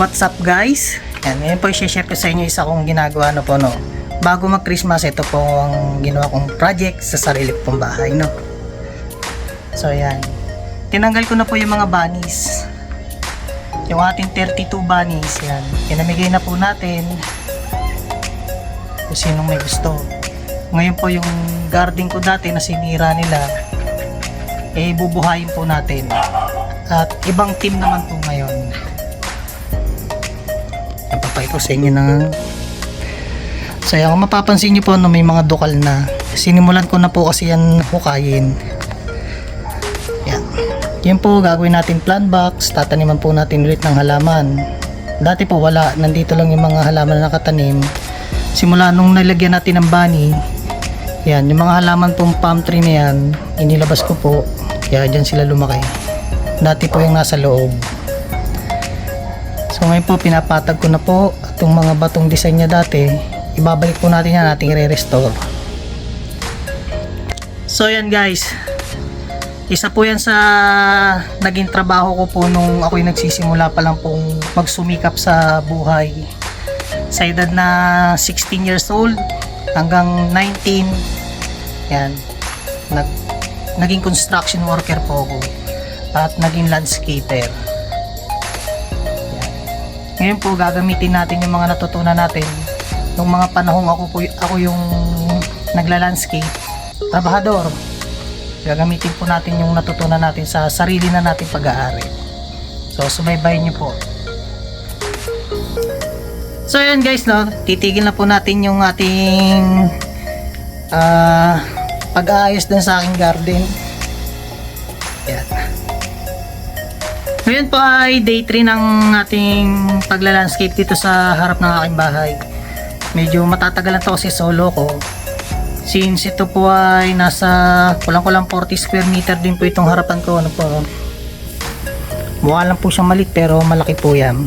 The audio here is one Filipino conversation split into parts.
What's up guys? Yan, ngayon po i-share ko sa inyo isa kong ginagawa no po no. Bago mag Christmas, ito po ang ginawa kong project sa sarili kong bahay no. So yan. Tinanggal ko na po yung mga bunnies. Yung ating 32 bunnies, yan. Pinamigay na po natin kung sinong may gusto. Ngayon po yung garden ko dati na sinira nila, eh bubuhayin po natin. At ibang team naman po Napapay ko sa inyo ng So yan, kung mapapansin nyo po no, may mga dukal na. Sinimulan ko na po kasi yan hukayin. Yan. Yan po, gagawin natin plant box. Tataniman po natin ulit ng halaman. Dati po wala. Nandito lang yung mga halaman na nakatanim. Simula nung nilagyan natin ng bunny, yan, yung mga halaman pong palm tree na yan, inilabas ko po. Kaya dyan sila lumaki. Dati po yung nasa loob. So ngayon po, pinapatag ko na po itong mga batong design niya dati. Ibabalik po natin yan, nating re-restore. So yan guys, isa po yan sa naging trabaho ko po nung ako'y nagsisimula pa lang pong magsumikap sa buhay. Sa edad na 16 years old hanggang 19, yan, nag, naging construction worker po ako at naging landscaper. Ngayon po gagamitin natin yung mga natutunan natin nung mga panahong ako ako yung nagla-landscape, trabahador. Gagamitin po natin yung natutunan natin sa sarili na nating pag-aari. So subaybayin niyo po. So ayan guys no, titigil na po natin yung ating ah pag-aayos din sa aking garden. Ngayon po ay day 3 ng ating pagla-landscape dito sa harap ng aking bahay. Medyo matatagalan to kasi solo ko. Since ito po ay nasa kulang-kulang 40 square meter din po itong harapan ko. Ano po? Mukha lang po siyang malit pero malaki po yan.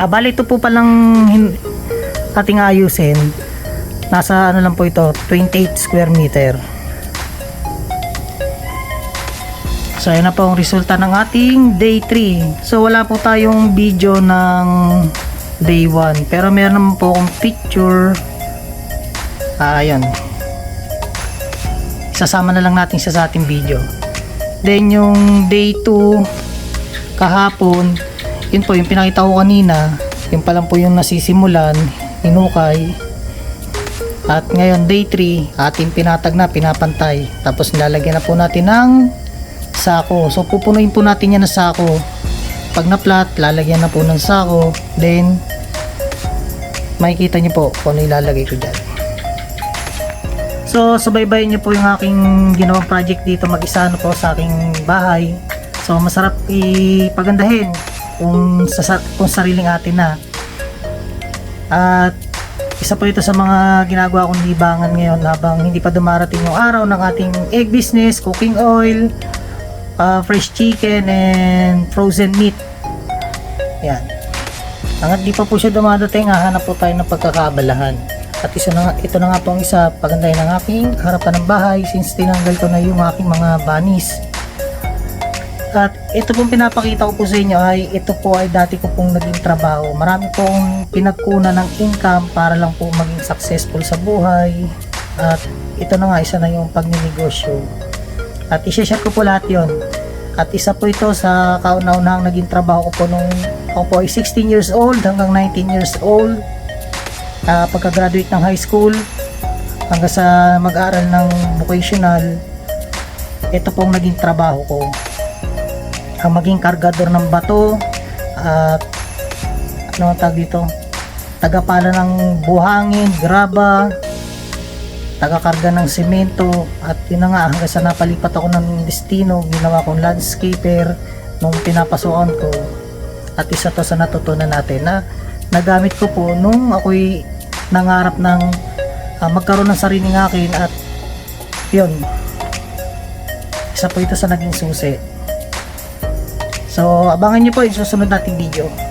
Ah, bali ito po palang ating ayusin. Nasa ano lang po ito, 28 square meter. So, ayan na po ang resulta ng ating day 3. So, wala po tayong video ng day 1. Pero meron naman po akong picture. Ah, ayan. Sasama na lang natin siya sa ating video. Then, yung day 2, kahapon, yun po yung pinakita ko kanina. Yung pa lang po yung nasisimulan, hinukay. At ngayon, day 3, ating pinatag na, pinapantay. Tapos nilalagyan na po natin ng sako. So pupunuin po natin yan ng sako. Pag na-flat, lalagyan na po ng sako. Then, makikita nyo po kung ano ilalagay ko dyan. So, subaybayin nyo po yung aking ginawang project dito mag-isa ano po sa aking bahay. So, masarap ipagandahin kung, sa, kung sariling atin na. At isa po ito sa mga ginagawa kong libangan ngayon habang hindi pa dumarating yung araw ng ating egg business, cooking oil, uh, fresh chicken and frozen meat. Yan. Hanggat di pa po siya dumadating, hahanap po tayo ng pagkakabalahan. At isa na, ito na nga po ang isa pagandahin ng aking harapan ng bahay since tinanggal ko na yung aking mga bunnies. At ito pong pinapakita ko po sa inyo ay ito po ay dati ko pong naging trabaho. Marami pong pinagkunan ng income para lang po maging successful sa buhay. At ito na nga isa na yung pagninegosyo. At i-share ko po lahat yon. At isa po ito sa kauna-unahang naging trabaho ko po nung ako po ay 16 years old hanggang 19 years old. Ah, pagka-graduate ng high school hanggang sa mag-aral ng vocational. Ito pong naging trabaho ko. Ang maging kargador ng bato at ano ang tawag dito? Tagapala ng buhangin, graba, tagakarga ng semento at yun na nga hanggang sa napalipat ako ng destino ginawa kong landscaper nung pinapasukan ko. At isa to sa natutunan natin na nagamit ko po nung ako'y nangarap ng ah, magkaroon ng sariling akin at yun isa po ito sa naging susi. So abangan nyo po yung susunod nating video